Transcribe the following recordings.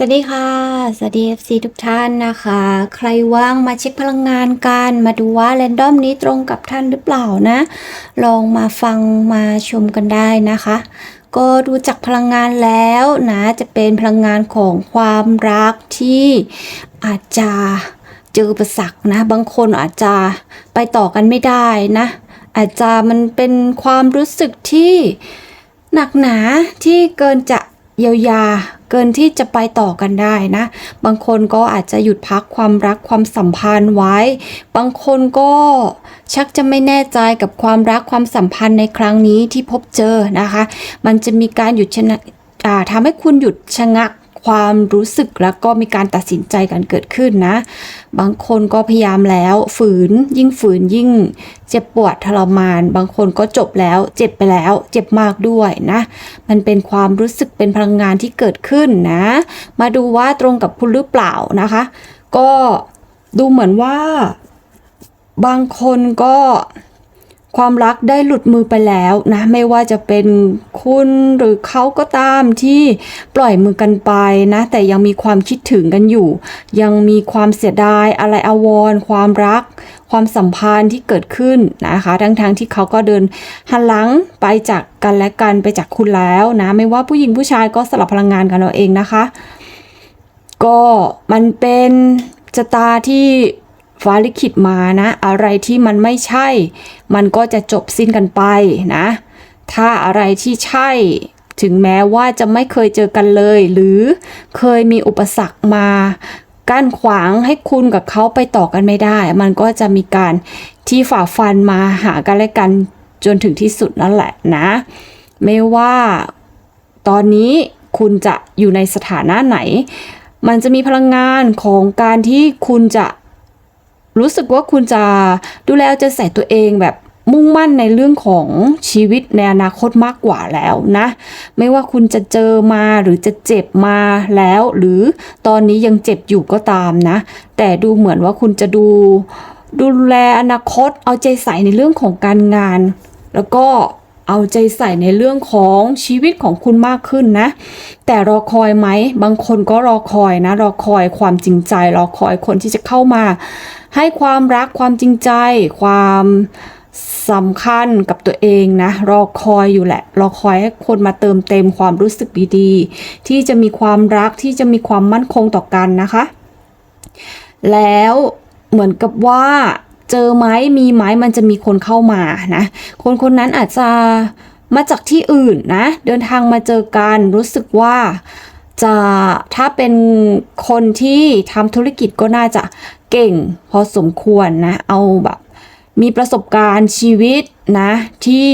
สวัสดีค่ะ สวัสดี FC ทุกท่านนะคะ ใครว่างมาเช็คพลังงานกัน มาดูว่าแรนดอมนี้ตรงกับท่านหรือเปล่านะ ลองมาฟังมาชมกันได้นะคะ ก็ดูจากพลังงานแล้วนะ จะเป็นพลังงานของความรักที่อาจจะเจออุประสักนะ บางคนอาจจะไปต่อกันไม่ได้นะ อาจจะมันเป็นความรู้สึกที่หนักหนาที่เกินจะ เยียวยาเกินที่จะไปต่อกันได้นะ บางคนก็อาจจะหยุดพักความรักความสัมพันธ์ไว้ บางคนก็ชักจะไม่แน่ใจกับความรักความสัมพันธ์ในครั้งนี้ที่พบเจอนะคะ มันจะมีการหยุดชะนะอ่าทำให้คุณหยุดชะงัก ความรู้สึกแล้วก็มีการตัดสินใจกันเกิดขึ้นนะ บางคนก็พยายามแล้วฝืนยิ่งฝืนยิ่ง เจ็บปวดทรมาน บางคนก็จบแล้วเจ็บไปแล้วเจ็บมากด้วยนะ มันเป็นความรู้สึกเป็นพลังงานที่เกิดขึ้นนะ มาดูว่าตรงกับคุณหรือเปล่านะคะ ก็ดูเหมือนว่า บางคนก็ ความรักได้หลุดมือไปแล้วนะไม่ว่าจะเป็นคุณหรือเขาก็ตามที่ปล่อยมือกันไปนะแต่ยังมีความคิดถึงกันอยู่ ยังมีความเสียดายอะไรอวรความรัก ความสัมพันธ์ที่เกิดขึ้นนะคะทั้งๆทที่เขาก็เดินหันหลังไปจากกันและกันไปจากคุณแล้วนะไม่ว่าผู้หญิงผู้ชายก็สลับพลังงานกันเอาเองนะคะ ก็มันเป็นชะตาที่ ฟ้าลิขิตมานะ อะไรที่มันไม่ใช่ มันก็จะจบสิ้นกันไปนะ ถ้าอะไรที่ใช่ ถึงแม้ว่าจะไม่เคยเจอกันเลย หรือเคยมีอุปสรรคมากั้นขวางให้คุณกับเขาไปต่อกันไม่ได้ มันก็จะมีการที่ฝ่าฟันมาหากันและกันจนถึงที่สุดนั่นแหละนะ ไม่ว่าตอนนี้คุณจะอยู่ในสถานะไหน มันจะมีพลังงานของการที่คุณจะ รู้สึกว่าคุณจะดูแลจะใส่ตัวเองแบบมุ่งมั่นในเรื่องของชีวิตในอนาคตมากกว่าแล้วนะ ไม่ว่าคุณจะเจอมาหรือจะเจ็บมาแล้ว หรือตอนนี้ยังเจ็บอยู่ก็ตามนะ แต่ดูเหมือนว่าคุณจะดูดูแลอนาคตเอาใจใส่ในเรื่องของการงาน แล้วก็ เอาใจใส่ในเรื่องของชีวิตของคุณมากขึ้นนะ แต่รอคอยไหม บางคนก็รอคอยนะ รอคอยความจริงใจ รอคอยคนที่จะเข้ามา ให้ความรักความจริงใจ ความสำคัญกับตัวเองนะ รอคอยอยู่แหละ รอคอยให้คนมาเติมเต็มความรู้สึกดีๆ ที่จะมีความรักที่จะมีความมั่นคงต่อกันนะคะ แล้วเหมือนกับว่า เจอไหมมีไหมมันจะมีคนเข้ามานะ คนคนนั้นอาจจะมาจากที่อื่นนะ เดินทางมาเจอกันรู้สึกว่าจะถ้าเป็นคนที่ทำธุรกิจก็น่าจะเก่งพอสมควรนะ เอาแบบ มีประสบการณ์ชีวิตนะ ที่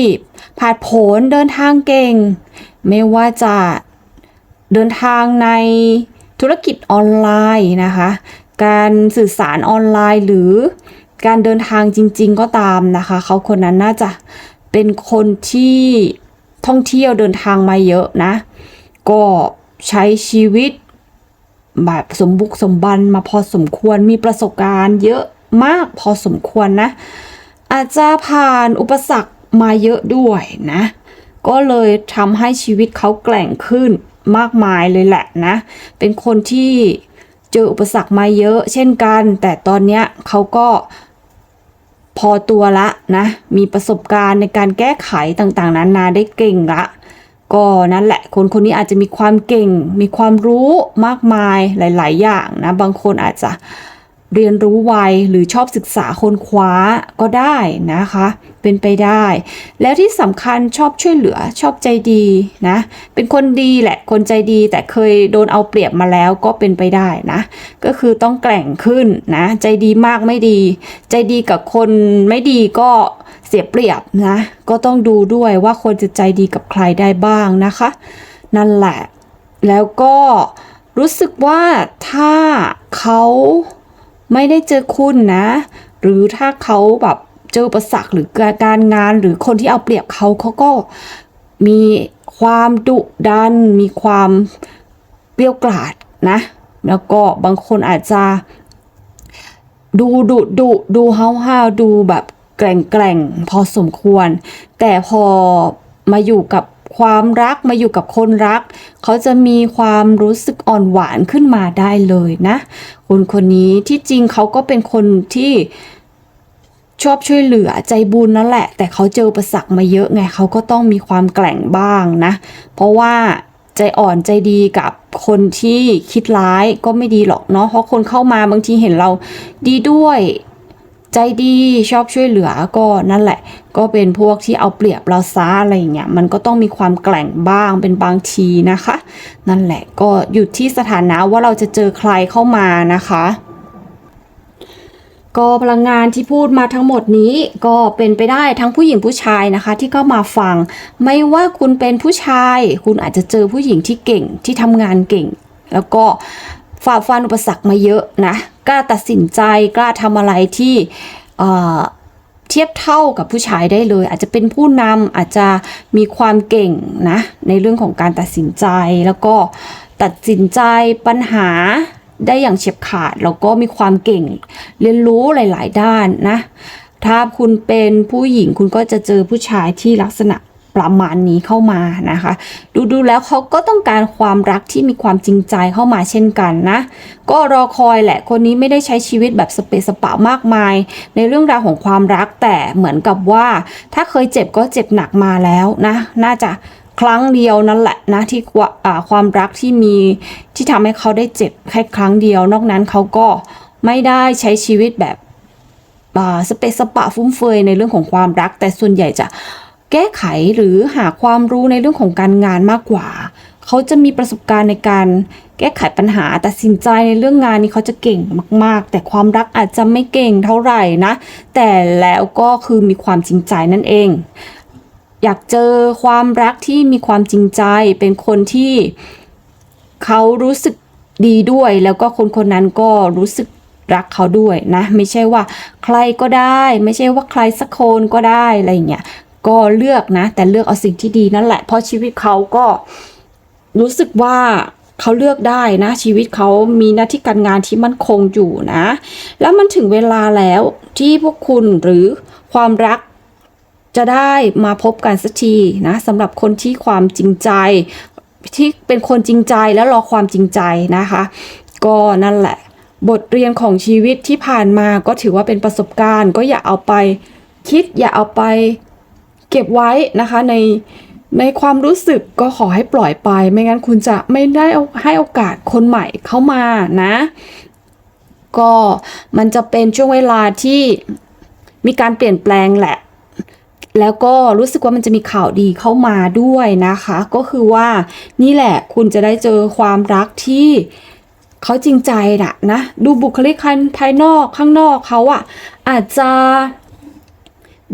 ผ่านผลเดินทางเก่ง ไม่ว่าจะเดินทางในธุรกิจออนไลน์นะคะ การสื่อสารออนไลน์หรือ การเดินทางจริง ๆ ก็ตามนะคะ เขาคนนั้นน่าจะเป็นคนที่ท่องเที่ยวเดินทางมาเยอะนะ ก็ใช้ชีวิตแบบสมบุกสมบันมาพอสมควรมีประสบการณ์เยอะมากพอสมควรนะ อาจจะผ่านอุปสรรคมาเยอะด้วยนะ ก็เลยทำให้ชีวิตเขาแกร่งขึ้นมากมายเลยแหละนะ เป็นคนที่เจออุปสรรคมาเยอะเช่นกัน แต่ตอนเนี้ยเขาก็ พอตัวละนะ มีประสบการณ์ในการแก้ไขต่างๆนานาได้เก่งละ ก็นั่นแหละ คนคนนี้อาจจะมีความเก่ง มีความรู้มากมายหลาย ๆ อย่างนะ บางคนอาจจะ เรียนรู้ไวหรือชอบศึกษาคนคว้าก็ได้นะคะ เป็นไปได้ แล้วที่สำคัญชอบช่วยเหลือชอบใจดีนะ เป็นคนดีแหละคนใจดีแต่เคยโดนเอาเปรียบมาแล้วก็เป็นไปได้นะ ก็คือต้องแกร่งขึ้นนะ ใจดีมากไม่ดี ใจดีกับคนไม่ดีก็เสียเปรียบนะ ก็ต้องดูด้วยว่าคนจะใจดีกับใครได้บ้างนะคะ นั่นแหละ แล้วก็รู้สึกว่าถ้าเขา ไม่ได้เจอคุณนะ หรือถ้าเขาแบบเจออุประสักหรือการงานหรือคนที่เอาเปรียบเขาเขาก็มีความดุดัน มีความเปรี้ยวกราดนะ แล้วก็บางคนอาจจะดูดุดุดูห้าวห้าวดูแบบแกร่งแกร่งพอสมควร แต่พอมาอยู่กับ ความรักมาอยู่กับคนรัก เขาจะมีความรู้สึกอ่อนหวานขึ้นมาได้เลยนะ คนคนนี้ที่จริงเขาก็เป็นคนที่ชอบช่วยเหลือใจบุญนั่นแหละ แต่เขาเจอประสักมาเยอะไงเขาก็ต้องมีความแกร่งบ้างนะ เพราะว่าใจอ่อนใจดีกับคนที่คิดร้ายก็ไม่ดีหรอกเนาะเพราะคนเข้ามาบางทีเห็นเราดีด้วย ใจดีชอบช่วยเหลือก็นั่นแหละ ก็เป็นพวกที่เอาเปรียบเราซะอะไรอย่างเงี้ยมันก็ต้องมีความแกร่งบ้างเป็นบางทีนะคะ นั่นแหละก็อยู่ที่สถานะว่าเราจะเจอใครเข้ามานะคะก็พลังงานที่พูดมาทั้งหมดนี้ก็เป็นไปได้ทั้งผู้หญิงผู้ชายนะคะ ที่เข้ามาฟัง ไม่ว่าคุณเป็นผู้ชาย คุณอาจจะเจอผู้หญิงที่เก่งที่ทำงานเก่ง แล้วก็ฝ่าฟันอุปสรรคมาเยอะนะ กล้าตัดสินใจกล้าทำอะไรที่เทียบเท่ากับผู้ชายได้เลย อาจจะเป็นผู้นำอาจจะมีความเก่งนะในเรื่องของการตัดสินใจแล้วก็ตัดสินใจปัญหาได้อย่างเฉียบขาดแล้วก็มีความเก่ง เรียนรู้หลาย ๆ ด้านนะ ถ้าคุณเป็นผู้หญิงคุณก็จะเจอผู้ชายที่ลักษณะ ประมาณนี้เข้ามานะคะ ดูดูแล้วเขาก็ต้องการความรักที่มีความจริงใจเข้ามาเช่นกันนะ ก็รอคอยแหละคนนี้ไม่ได้ใช้ชีวิตแบบสเปสปะมากมาย ในเรื่องราวของความรักแต่เหมือนกับว่า ถ้าเคยเจ็บก็เจ็บหนักมาแล้วนะ น่าจะครั้งเดียวนั่นแหละนะที่ความรักที่มีที่ทำให้เขาได้เจ็บแค่ครั้งเดียว นอกนั้นเขาก็ไม่ได้ใช้ชีวิตแบบสเปซสปะฟุ่มเฟือยในเรื่องของความรัก แต่ส่วนใหญ่จะ แก้ไขหรือหาความรู้ในเรื่องของการงานมากกว่า เขาจะมีประสบการณ์ในการแก้ไขปัญหาตัดสินใจในเรื่องงานนี้เขาจะเก่งมาก ๆ แต่ความรักอาจจะไม่เก่งเท่าไหร่นะ แต่แล้วก็คือมีความจริงใจนั่นเอง อยากเจอความรักที่มีความจริงใจเป็นคนที่เขารู้สึกดีด้วย แล้วก็คนคนนั้นก็รู้สึกรักเขาด้วยนะ ไม่ใช่ว่าใครก็ได้ ไม่ใช่ว่าใครสักคนก็ได้อะไรอย่างเงี้ย ก็เลือกนะ แต่เลือกเอาสิ่งที่ดีนั่นแหละ เพราะชีวิตเขาก็รู้สึกว่าเขาเลือกได้นะ ชีวิตเขามีหน้าที่การงานที่มั่นคงอยู่นะ แล้วมันถึงเวลาแล้วที่พวกคุณหรือความรักจะได้มาพบกันสักทีนะสำหรับคนที่ความจริงใจ ที่เป็นคนจริงใจแล้วรอความจริงใจนะคะ ก็นั่นแหละ บทเรียนของชีวิตที่ผ่านมาก็ถือว่าเป็นประสบการณ์ ก็อย่าเอาไปคิดอย่าเอาไป เก็บไว้นะคะในในความรู้สึกก็ขอให้ปล่อยไป ไม่งั้นคุณจะไม่ได้ให้โอกาสคนใหม่เข้ามานะ ก็มันจะเป็นช่วงเวลาที่มีการเปลี่ยนแปลงแหละ แล้วก็รู้สึกว่ามันจะมีข่าวดีเข้ามาด้วยนะคะ ก็คือว่านี่แหละคุณจะได้เจอความรักที่เขาจริงใจนะนะ ดูบุคลิกภายนอกข้างนอกเขาอะอาจจะ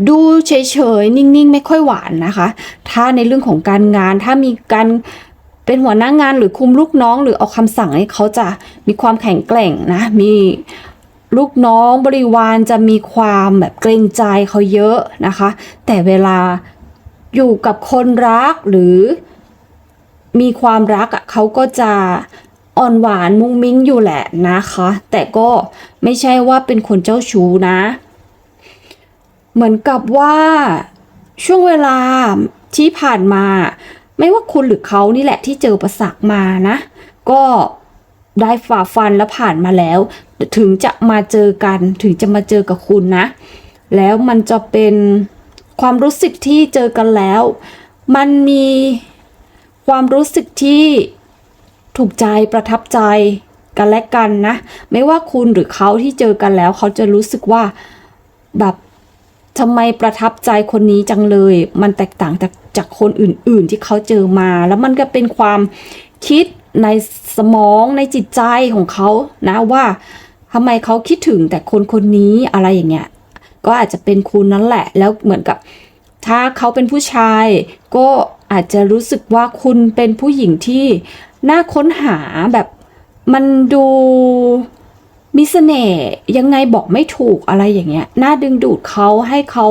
ดูเฉยๆ นิ่งๆ ไม่ค่อยหวานนะคะ ถ้าในเรื่องของการงานถ้ามีการเป็นหัวหน้างานหรือคุมลูกน้อง หรือเอาคำสั่งให้เขาจะมีความแข็งแกร่งนะมีลูกน้องบริวารจะมีความแบบเกรงใจเขาเยอะนะคะ แต่เวลาอยู่กับคนรักหรือมีความรักอะเขาก็จะอ่อนหวานมุ้งมิ้งอยู่แหละนะคะ แต่ก็ไม่ใช่ว่าเป็นคนเจ้าชู้นะ เหมือนกับว่าช่วงเวลาที่ผ่านมา ไม่ว่าคุณหรือเขานี่แหละที่เจอประสักมานะ ก็ได้ฝ่าฟันและผ่านมาแล้ว ถึงจะมาเจอกันถึงจะมาเจอกับคุณนะ แล้วมันจะเป็นความรู้สึกที่เจอกันแล้ว มันมีความรู้สึกที่ถูกใจประทับใจกันและกันนะ ไม่ว่าคุณหรือเขาที่เจอกันแล้ว เขาจะรู้สึกว่าแบบ ทำไมประทับใจคนนี้จังเลย มันแตกต่างจากจากคนอื่น ๆ ที่เขาเจอมา แล้วมันก็เป็นความคิดในสมองในจิตใจของเขานะว่าทำไมเขาคิดถึงแต่คนคนนี้อะไรอย่างเงี้ยก็อาจจะเป็นคุณนั่นแหละ แล้วเหมือนกับ ถ้าเขาเป็นผู้ชาย ก็อาจจะรู้สึกว่าคุณเป็นผู้หญิงที่น่าค้นหาแบบมันดู มีเสน่ห์ยังไงบอกไม่ถูกอะไรอย่างเงี้ยน่าดึงดูดเขาให้เขา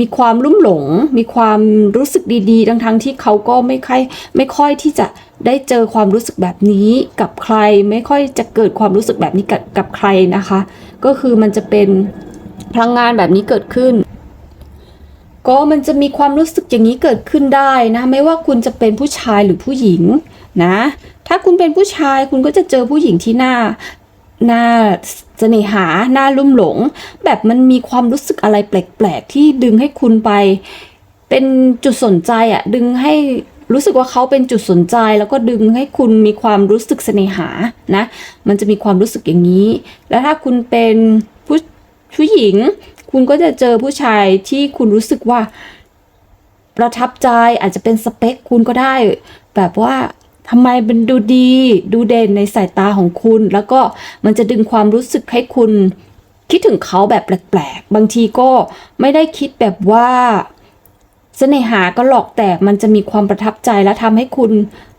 มีความลุ่มหลง มีความรู้สึกดีๆ ทั้งทั้งๆที่เขาก็ไม่ค่อยไม่ค่อยที่จะได้เจอความรู้สึกแบบนี้กับใคร ไม่ค่อยจะเกิดความรู้สึกแบบนี้กับกับใครนะคะ ก็คือมันจะเป็นพลังงานแบบนี้เกิดขึ้น ก็มันจะมีความรู้สึกอย่างนี้เกิดขึ้นได้นะ ไม่ว่าคุณจะเป็นผู้ชายหรือผู้หญิงนะ ถ้าคุณเป็นผู้ชายคุณก็จะเจอผู้หญิงที่หน้า หน้าเสน่หาหน้าลุ่มหลง แบบมันมีความรู้สึกอะไรแปลกๆ ที่ดึงให้คุณไป เป็นจุดสนใจอะดึงให้รู้สึกว่าเขาเป็นจุดสนใจแล้วก็ดึงให้คุณมีความรู้สึกเสน่หานะ มันจะมีความรู้สึกอย่างนี้ แล้วถ้าคุณเป็นผู้ผู้หญิง คุณก็จะเจอผู้ชายที่คุณรู้สึกว่า ประทับใจอาจจะเป็นสเปคคุณก็ได้ แบบว่า ทำไมเป็นดูดีดูเด่นในสายตาของคุณ แล้วก็มันจะดึงความรู้สึกให้คุณคิดถึงเขาแบบแปลกๆ บางทีก็ไม่ได้คิดแบบว่าเสน่หาก็หลอกแต่มันจะมีความประทับใจและทำให้คุณ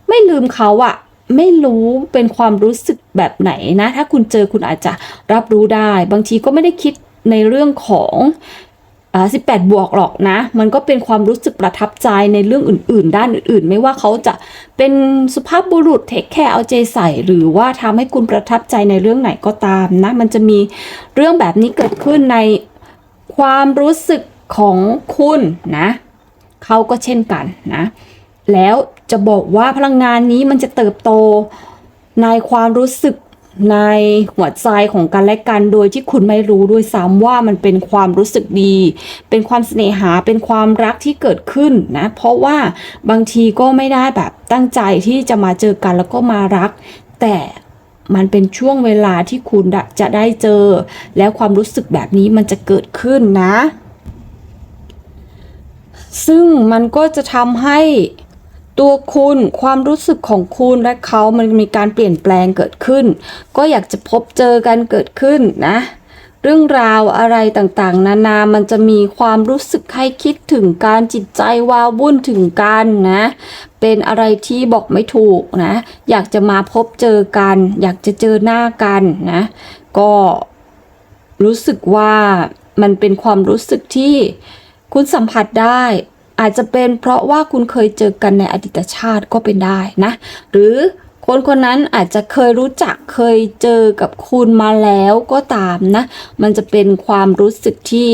ไม่ลืมเขาอะไม่รู้เป็นความรู้สึกแบบไหนนะ ถ้าคุณเจอคุณอาจจะรับรู้ได้ บางทีก็ไม่ได้คิดในเรื่องของ อ่า18บวกหรอกนะ มันก็เป็นความรู้สึกประทับใจในเรื่องอื่น ๆ ด้านอื่น ๆ ไม่ว่าเขาจะเป็นสุภาพบุรุษเทคแคร์เอาใจใส่ หรือว่าทำให้คุณประทับใจในเรื่องไหนก็ตามนะ มันจะมีเรื่องแบบนี้เกิดขึ้นในความรู้สึกของคุณนะเขาก็เช่นกันนะ แล้วจะบอกว่าพลังงานนี้มันจะเติบโตในความรู้สึก ในหัวใจของกันและกันโดยที่คุณไม่รู้ด้วยซ้ำว่ามันเป็นความรู้สึกดี เป็นความเสน่หาเป็นความรักที่เกิดขึ้นนะเพราะว่าบางทีก็ไม่ได้แบบตั้งใจที่จะมาเจอกันแล้วก็มารัก แต่มันเป็นช่วงเวลาที่คุณจะได้เจอ แล้วความรู้สึกแบบนี้มันจะเกิดขึ้นนะ ซึ่งมันก็จะทำให้ ตัวคุณความรู้สึกของคุณและเขามันมีการเปลี่ยนแปลงเกิดขึ้น ก็อยากจะพบเจอกันเกิดขึ้นนะ เรื่องราวอะไรต่างๆ นานา มันจะมีความรู้สึกให้คิดถึงการจิตใจวาววุ่นถึงกันนะ เป็นอะไรที่บอกไม่ถูกนะ อยากจะมาพบเจอกัน อยากจะเจอหน้ากันนะ ก็รู้สึกว่ามันเป็นความรู้สึกที่คุณสัมผัสได้ อาจจะเป็นเพราะว่าคุณเคยเจอกันในอดีตชาติก็เป็นได้นะ หรือคนคนนั้นอาจจะเคยรู้จักเคยเจอกับคุณมาแล้วก็ตามนะ มันจะเป็นความรู้สึกที่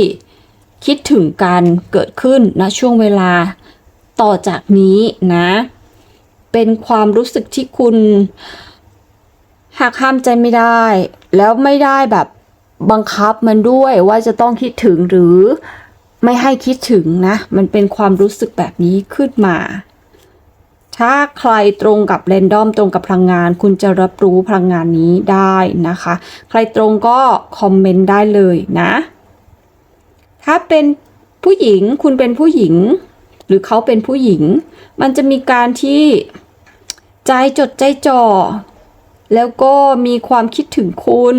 คิดถึงการเกิดขึ้นนะช่วงเวลาต่อจากนี้นะ เป็นความรู้สึกที่คุณหักห้ามใจไม่ได้ แล้วไม่ได้แบบบังคับมันด้วยว่าจะต้องคิดถึงหรือ ไม่ให้คิดถึงนะ มันเป็นความรู้สึกแบบนี้ขึ้นมา ถ้าใครตรงกับเรนดอมตรงกับพลังงาน คุณจะรับรู้พลังงานนี้ได้นะคะ ใครตรงก็คอมเมนต์ได้เลยนะ ถ้าเป็นผู้หญิงคุณเป็นผู้หญิง หรือเขาเป็นผู้หญิง มันจะมีการที่ใจจดใจจ่อแล้วก็มีความคิดถึงคุณ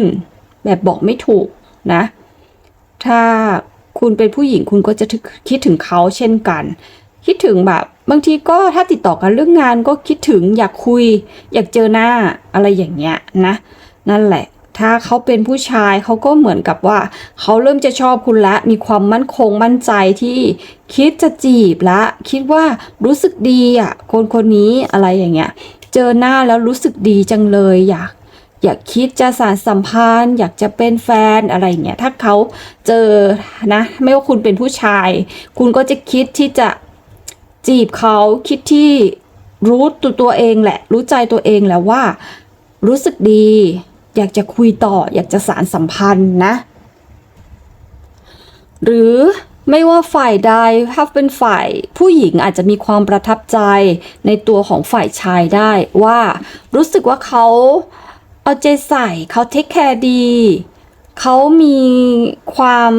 แบบบอกไม่ถูกนะ ถ้า คุณเป็นผู้หญิงคุณก็จะคิดถึงเขาเช่นกัน คิดถึงแบบบางทีก็ถ้าติดต่อกันเรื่องงานก็คิดถึงอยากคุย อยากเจอหน้าอะไรอย่างเงี้ยนะ นั่นแหละ ถ้าเขาเป็นผู้ชายเขาก็เหมือนกับว่า เขาเริ่มจะชอบคุณละ มีความมั่นคงมั่นใจที่คิดจะจีบละ คิดว่ารู้สึกดีอะคนคนนี้อะไรอย่างเงี้ย เจอหน้าแล้วรู้สึกดีจังเลยอยาก อยากคิดจะสานสัมพันธ์ อยากจะเป็นแฟนอะไรเงี้ยถ้าเขาเจอนะไม่ว่าคุณเป็นผู้ชาย คุณก็จะคิดที่จะจีบเขาคิดที่รู้ตัวตัวเองแหละ รู้ใจตัวเองแหละว่า รู้สึกดี อยากจะคุยต่อ อยากจะสารสัมพันธ์นะ หรือไม่ว่าฝ่ายใดถ้าเป็นฝ่ายผู้หญิงอาจจะมีความประทับใจในตัวของฝ่ายชายได้ว่ารู้สึกว่าเขา เอาใจใส่เขาเทคแคร์ดี เขามีความ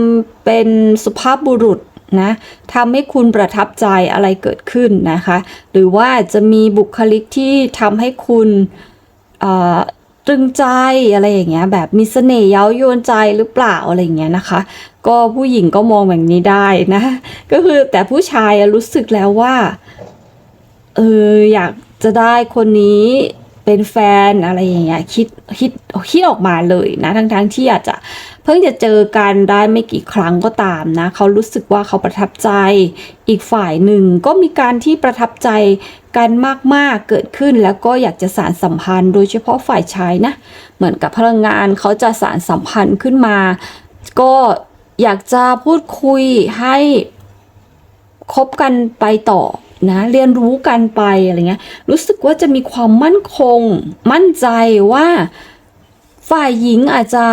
เป็นสุภาพบุรุษนะทำให้คุณประทับใจอะไรเกิดขึ้นนะคะ หรือว่าจะมีบุคลิกที่ทำให้คุณตรึงใจอะไรอย่างเงี้ยแบบมีเสน่ห์เย้ายวนใจหรือเปล่าอะไรอย่างเงี้ยนะคะ ก็ผู้หญิงก็มองแบบนี้ได้นะ ก็คือแต่ผู้ชายรู้สึกแล้วว่าเอออยากจะได้คนนี้ เป็นแฟนอะไรอย่างเงี้ยคิดคิดคิดออกมาเลยนะทั้งทั้งที่อาจจะเพิ่งจะเจอกันได้ไม่กี่ครั้งก็ตามนะเขารู้สึกว่าเขาประทับใจอีกฝ่ายหนึ่งก็มีการที่ประทับใจกันมากๆเกิดขึ้นแล้วก็อยากจะสารสัมพันธ์ โดยเฉพาะฝ่ายชายนะเหมือนกับพลังงานเขาจะสารสัมพันธ์ขึ้นมา ก็อยากจะพูดคุยให้คบกันไปต่อ นะเรียนรู้กันไปอะไรเงี้ยรู้สึกว่าจะมีความมั่นคง มั่นใจว่าฝ่ายหญิงอาจจะ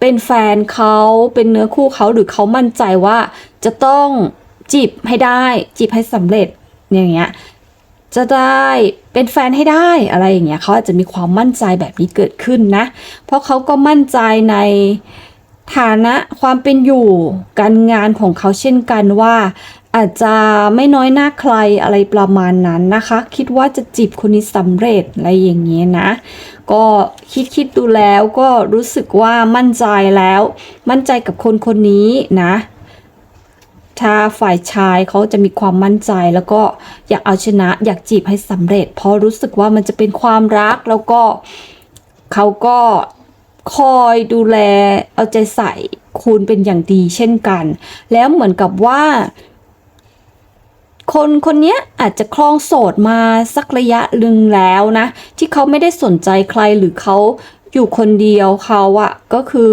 เป็นแฟนเขาเป็นเนื้อคู่เขาหรือเขามั่นใจว่าจะต้องจีบให้ได้จีบให้สำเร็จอย่างเงี้ยจะได้เป็นแฟนให้ได้อะไรอย่างเงี้ยเขาอาจจะมีความมั่นใจแบบนี้เกิดขึ้นนะ เพราะเขาก็มั่นใจในฐานะความเป็นอยู่การงานของเขาเช่นกันว่า อาจจะไม่น้อยหน้าใครอะไรประมาณนั้นนะคะ คิดว่าจะจีบคนนี้สำเร็จอะไรอย่างเงี้ยนะ ก็คิดคิดดูแล้วก็รู้สึกว่ามั่นใจแล้ว มั่นใจกับคนคนนี้นะถ้าฝ่ายชายเขาจะมีความมั่นใจแล้วก็อยากเอาชนะอยากจีบให้สำเร็จ เพราะรู้สึกว่ามันจะเป็นความรักแล้วก็เขาก็คอยดูแลเอาใจใส่คุณเป็นอย่างดีเช่นกัน แล้วเหมือนกับว่า คนคนนี้อาจจะคลองโสดมาสักระยะหนึ่งแล้วนะ ที่เขาไม่ได้สนใจใครหรือเขาอยู่คนเดียวเขาอะก็คือ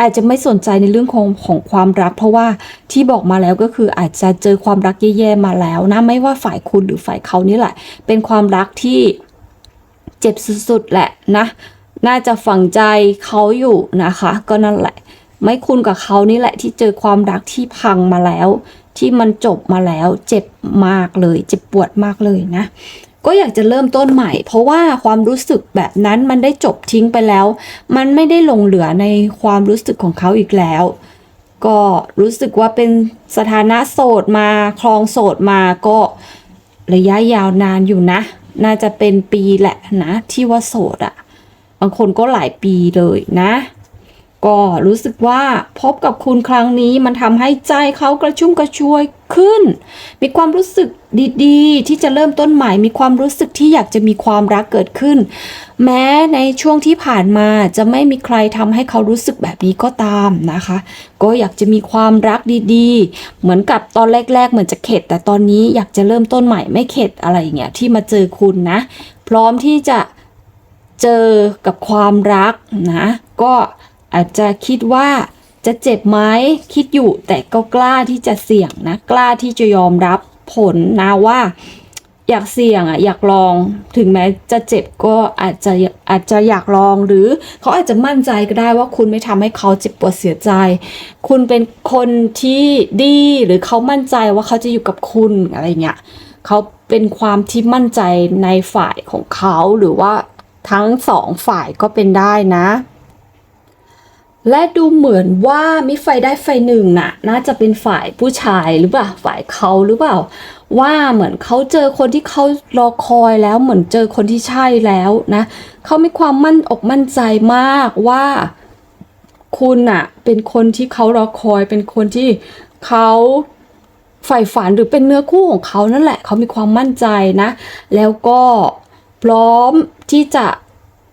อาจจะไม่สนใจในเรื่องของของความรัก เพราะว่าที่บอกมาแล้วก็คืออาจจะเจอความรักแย่ๆมาแล้วนะไม่ว่าฝ่ายคุณหรือฝ่ายเขานี่แหละ เป็นความรักที่เจ็บสุดๆแหละนะ น่าจะฝังใจเขาอยู่นะคะ ก็นั่นแหละ ไม่คุณกับเขานี่แหละที่เจอความรักที่พังมาแล้ว ที่มันจบมาแล้วเจ็บมากเลย เจ็บปวดมากเลยนะ ก็อยากจะเริ่มต้นใหม่ เพราะว่าความรู้สึกแบบนั้นมันได้จบทิ้งไปแล้ว มันไม่ได้หลงเหลือในความรู้สึกของเขาอีกแล้ว ก็รู้สึกว่าเป็นสถานะโสดมาครองโสดมาก็ระยะยาวนานอยู่นะ น่าจะเป็นปีแหละนะ ที่ว่าโสดอะ่ะ บางคนก็หลายปีเลยนะ ก็รู้สึกว่าพบกับคุณครั้งนี้มันทำให้ใจเขากระชุ่มกระชวยขึ้น มีความรู้สึกดีๆ ที่จะเริ่มต้นใหม่ มีความรู้สึกที่อยากจะมีความรักเกิดขึ้น แม้ในช่วงที่ผ่านมาจะไม่มีใครทำให้เขารู้สึกแบบนี้ก็ตามนะคะ ก็อยากจะมีความรักดีๆ เหมือนกับตอนแรก ๆ เหมือนจะเข็ด แต่ตอนนี้อยากจะเริ่มต้นใหม่ไม่เข็ดอะไรอย่างเงี้ยที่มาเจอคุณนะ พร้อมที่จะเจอกับความรักนะ ก็ อาจจะคิดว่าจะเจ็บไหมคิดอยู่แต่ก็กล้าที่จะเสี่ยงนะ กล้าที่จะยอมรับผลนะว่า อยากเสี่ยงอะอยากลองถึงแม้จะเจ็บก็อาจจะอาจจะอยากลองหรือเขาอาจจะมั่นใจก็ได้ว่าคุณไม่ทำให้เขาเจ็บปวดเสียใจ คุณเป็นคนที่ดีหรือเขามั่นใจว่าเขาจะอยู่กับคุณอะไรเงี้ยเขาเป็นความที่มั่นใจในฝ่ายของเขาหรือว่าทั้งสองฝ่ายก็เป็นได้นะ และดูเหมือนว่ามิไฟได้ไฟหนึ่งน่ะ น่าจะเป็นฝ่ายผู้ชายหรือเปล่าฝ่ายเขาหรือเปล่า ว่าเหมือนเขาเจอคนที่เขารอคอยแล้วเหมือนเจอคนที่ใช่แล้วนะเขามีความมั่นอกมั่นใจมากว่า คุณน่ะ เป็นคนที่เขารอคอย เป็นคนที่เขาใฝ่ฝันหรือเป็นเนื้อคู่ของเขานั่นแหละเขามีความมั่นใจนะ แล้วก็พร้อมที่จะ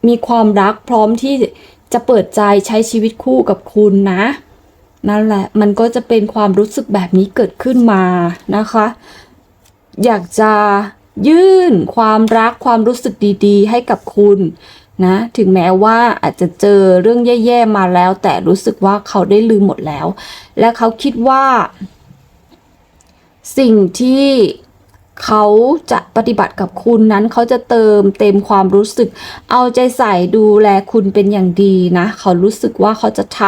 มีความรักพร้อมที่ จะเปิดใจใช้ชีวิตคู่กับคุณนะ นั่นแหละมันก็จะเป็นความรู้สึกแบบนี้เกิดขึ้นมานะคะ อยากจะยื่นความรักความรู้สึกดีๆ ให้กับคุณนะถึงแม้ว่าอาจจะเจอเรื่องแย่ๆมาแล้ว แต่รู้สึกว่าเขาได้ลืมหมดแล้ว และเขาคิดว่า สิ่งที่ เขาจะปฏิบัติกับคุณนั้นเขาจะเติมเต็มความรู้สึก เอาใจใส่ดูแลคุณเป็นอย่างดีนะ เขารู้สึกว่าเขาจะท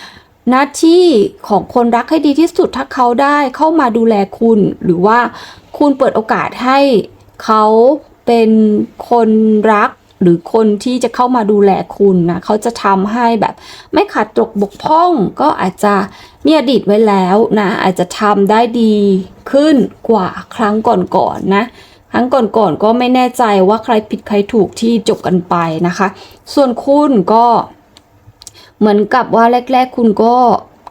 ำหน้าที่ของคนรักให้ดีที่สุดถ้าเขาได้เข้ามาดูแลคุณ หรือว่าคุณเปิดโอกาสให้เขาเป็นคนรัก หรือคนที่จะเข้ามาดูแลคุณนะเขาจะทำให้แบบไม่ขาดตกบกพร่องก็อาจจะมีอดีตไว้แล้วนะอาจจะทำได้ดีขึ้นกว่าครั้งก่อนๆนะครั้งก่อนๆก็ไม่แน่ใจว่าใครผิดใครถูกที่จบกันไปนะคะ ส่วนคุณก็เหมือนกับว่าแรก ๆ คุณก็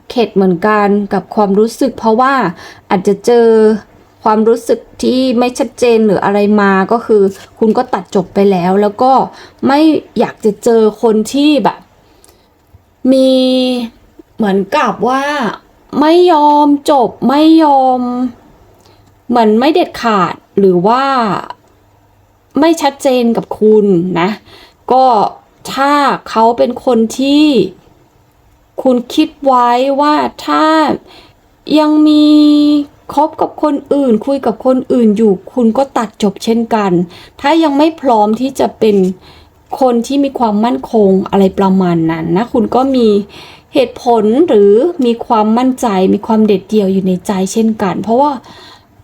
เข็ดเหมือนกันกับความรู้สึก เพราะว่าอาจจะเจอ ความรู้สึกที่ไม่ชัดเจนหรืออะไรมาก็คือ คุณก็ตัดจบไปแล้ว แล้วก็ไม่อยากจะเจอคนที่แบบ มีเหมือนกับว่าไม่ยอมจบไม่ยอม เหมือนไม่เด็ดขาดหรือว่าไม่ชัดเจนกับคุณนะ ก็ถ้าเขาเป็นคนที่คุณคิดไว้ว่าถ้ายังมี คบกับคนอื่น คุยกับคนอื่นอยู่ คุณก็ตัดจบเช่นกัน ถ้ายังไม่พร้อมที่จะเป็นคนที่มีความมั่นคงอะไรประมาณนั้นนะ คุณก็มีเหตุผลหรือมีความมั่นใจมีความเด็ดเดี่ยวอยู่ในใจเช่นกัน เพราะว่า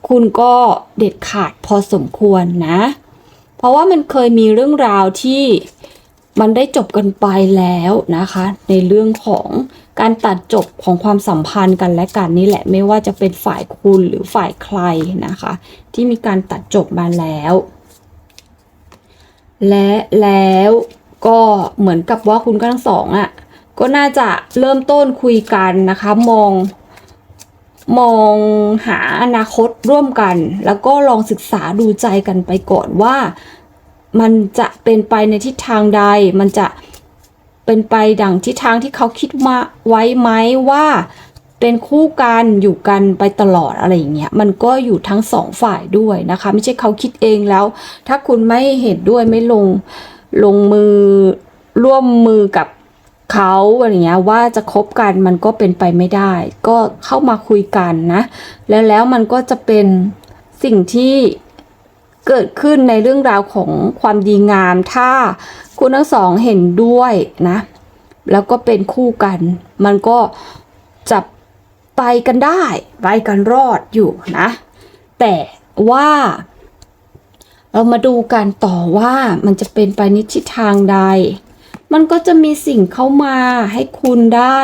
คุณก็เด็ดขาดพอสมควรนะ เพราะว่ามันเคยมีเรื่องราวที่ มันได้จบกันไปแล้วนะคะ ในเรื่องของการตัดจบของความสัมพันธ์กันและกันนี่แหละไม่ว่าจะเป็นฝ่ายคุณหรือฝ่ายใครนะคะ ที่มีการตัดจบมาแล้ว และแล้วก็เหมือนกับว่าคุณก็ทั้งสองอะ่ะก็น่าจะเริ่มต้นคุยกันนะคะ มองมองหาอนาคตร่วมกัน แล้วก็ลองศึกษาดูใจกันไปก่อนว่า มันจะเป็นไปในทิศทางใด มันจะเป็นไปดังทิศทางที่เขาคิดมาไว้ไหมว่าเป็นคู่กันอยู่กันไปตลอดอะไรอย่างเงี้ยมันก็อยู่ทั้งสองฝ่ายด้วยนะคะ ไม่ใช่เขาคิดเองแล้ว ถ้าคุณไม่เห็นด้วยไม่ลงลงมือร่วมมือกับเขาอะไรเงี้ยว่าจะคบกันมันก็เป็นไปไม่ได้ ก็เข้ามาคุยกันนะ แล้วแล้วมันก็จะเป็นสิ่งที่ เกิดขึ้นในเรื่องราวของความดีงาม ถ้าคุณทั้งสองเห็นด้วยนะ แล้วก็เป็นคู่กัน มันก็จะไปกันได้ ไปกันรอดอยู่นะ แต่ว่า เรามาดูกันต่อว่ามันจะเป็นไปในทิศทางใด มันก็จะมีสิ่งเข้ามาให้คุณได้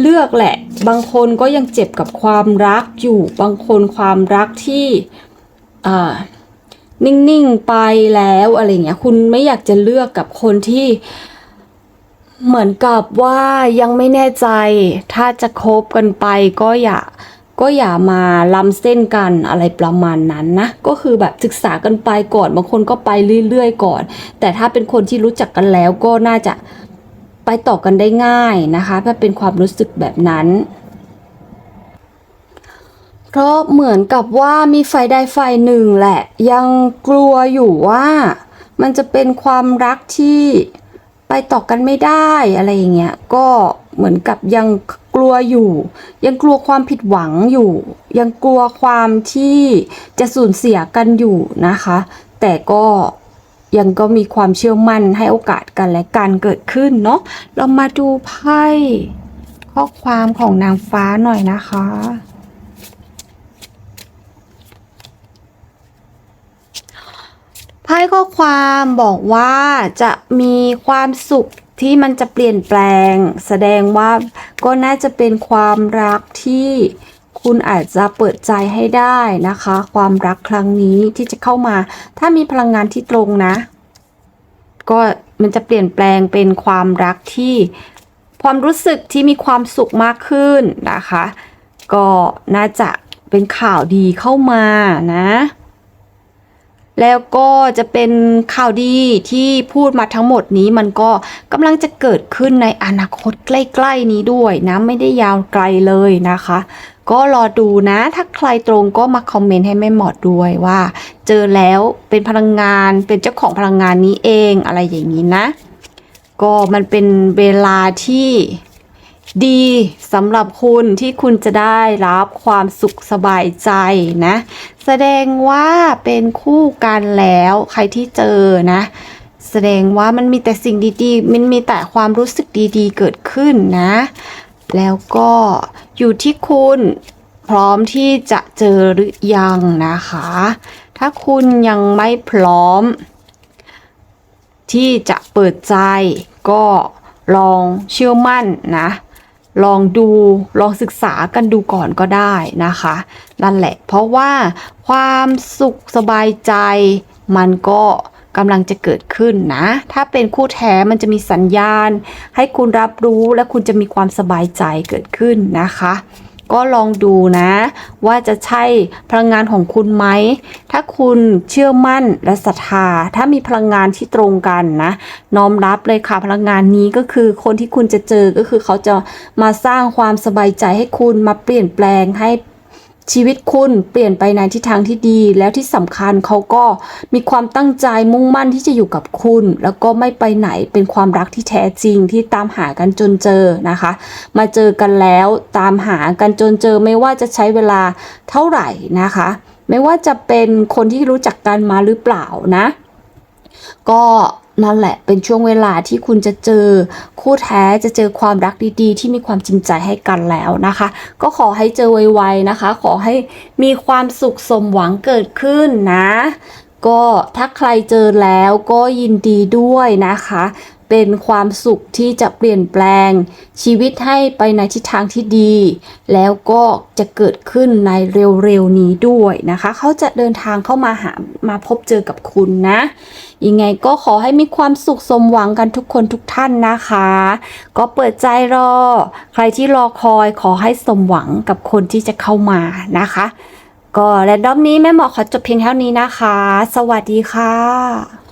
เลือกแหละ บางคนก็ยังเจ็บกับความรักอยู่ บางคนความรักที่อ่า นิ่งๆไปแล้วอะไรเงี้ย คุณไม่อยากจะเลือกกับคนที่เหมือนกับว่ายังไม่แน่ใจ ถ้าจะคบกันไปก็อย่าก็อย่ามาล้ำเส้นกันอะไรประมาณนั้นนะ ก็คือแบบศึกษากันไปก่อนบางคนก็ไปเรื่อยๆก่อน แต่ถ้าเป็นคนที่รู้จักกันแล้วก็น่าจะไปต่อกันได้ง่ายนะคะ ถ้าเป็นความรู้สึกแบบนั้น เพราะเหมือนกับว่ามีฝ่ายใดฝ่ายหนึ่งแหละ ยังกลัวอยู่ว่ามันจะเป็นความรักที่ไปต่อกันไม่ได้อะไรอย่างเงี้ยก็เหมือนกับยังกลัวอยู่ ยังกลัวความผิดหวังอยู่ ยังกลัวความที่จะสูญเสียกันอยู่นะคะ แต่ก็ยังก็มีความเชื่อมั่นให้โอกาสกันและกันเกิดขึ้นเนาะเรามาดูไพ่ข้อความของนางฟ้าหน่อยนะคะ ไพ่ข้อความบอกว่าจะมีความสุขที่มันจะเปลี่ยนแปลง แสดงว่าก็น่าจะเป็นความรักที่คุณอาจจะเปิดใจให้ได้นะคะ ความรักครั้งนี้ที่จะเข้ามา ถ้ามีพลังงานที่ตรงนะ ก็มันจะเปลี่ยนแปลงเป็นความรักที่ความรู้สึกที่มีความสุขมากขึ้นนะคะ ก็น่าจะเป็นข่าวดีเข้ามานะ แล้วก็จะเป็นข่าวดีที่พูดมาทั้งหมดนี้มันก็กำลังจะเกิดขึ้นในอนาคตใกล้ ๆ นี้ด้วยนะไม่ได้ยาวไกลเลยนะคะ ก็รอดูนะ ถ้าใครตรงก็มาคอมเมนต์ให้แม่หมอดด้วยว่า เจอแล้วเป็นพลังงานเป็นเจ้าของพลังงานนี้เองอะไรอย่างนี้นะ ก็มันเป็นเวลาที่ ดีสำหรับคุณที่คุณจะได้รับความสุขสบายใจนะ แสดงว่าเป็นคู่กันแล้วใครที่เจอนะ แสดงว่ามันมีแต่สิ่งดีๆ มันมีแต่ความรู้สึกดีๆ เกิดขึ้นนะ แล้วก็อยู่ที่คุณพร้อมที่จะเจอหรือยังนะคะ ถ้าคุณยังไม่พร้อม ที่จะเปิดใจก็ลองเชื่อมั่นนะ ลองดูลองศึกษากันดูก่อนก็ได้นะคะ นั่นแหละ เพราะว่าความสุขสบายใจมันก็กำลังจะเกิดขึ้นนะ ถ้าเป็นคู่แท้มันจะมีสัญญาณ ให้คุณรับรู้และคุณจะมีความสบายใจเกิดขึ้นนะคะ ก็ลองดูนะ ว่าจะใช่พลังงานของคุณไหม ถ้าคุณเชื่อมั่นและศรัทธา ถ้ามีพลังงานที่ตรงกันนะ น้อมรับเลยค่ะพลังงานนี้ก็คือคนที่คุณจะเจอก็คือเขาจะมาสร้างความสบายใจให้คุณมาเปลี่ยนแปลงให้ ชีวิตคุณเปลี่ยนไปในทิศทางที่ดี แล้วที่สำคัญเขาก็มีความตั้งใจมุ่งมั่นที่จะอยู่กับคุณ แล้วก็ไม่ไปไหนเป็นความรักที่แท้จริงที่ตามหากันจนเจอนะคะ มาเจอกันแล้วตามหากันจนเจอไม่ว่าจะใช้เวลาเท่าไหร่นะคะ ไม่ว่าจะเป็นคนที่รู้จักกันมาหรือเปล่านะ ก็ นั่นแหละ เป็นช่วงเวลาที่คุณจะเจอคู่แท้จะเจอความรักดีๆ ที่มีความจริงใจให้กันแล้วนะคะ ก็ขอให้เจอไวๆนะคะ ขอให้มีความสุขสมหวังเกิดขึ้นนะ ก็ถ้าใครเจอแล้วก็ยินดีด้วยนะคะ เป็นความสุขที่จะเปลี่ยนแปลง ชีวิตให้ไปในทิศทางที่ดี แล้วก็จะเกิดขึ้นในเร็วๆนี้ด้วยนะคะ เขาจะเดินทางเข้ามาหามาพบเจอกับคุณนะ ยังไงก็ขอให้มีความสุขสมหวังกันทุกคนทุกท่านนะคะ ก็เปิดใจรอ ใครที่รอคอยขอให้สมหวังกับคนที่จะเข้ามานะคะก็และดอมนี้แม่หมอขอจบเพียงเท่านี้นะคะ สวัสดีค่ะ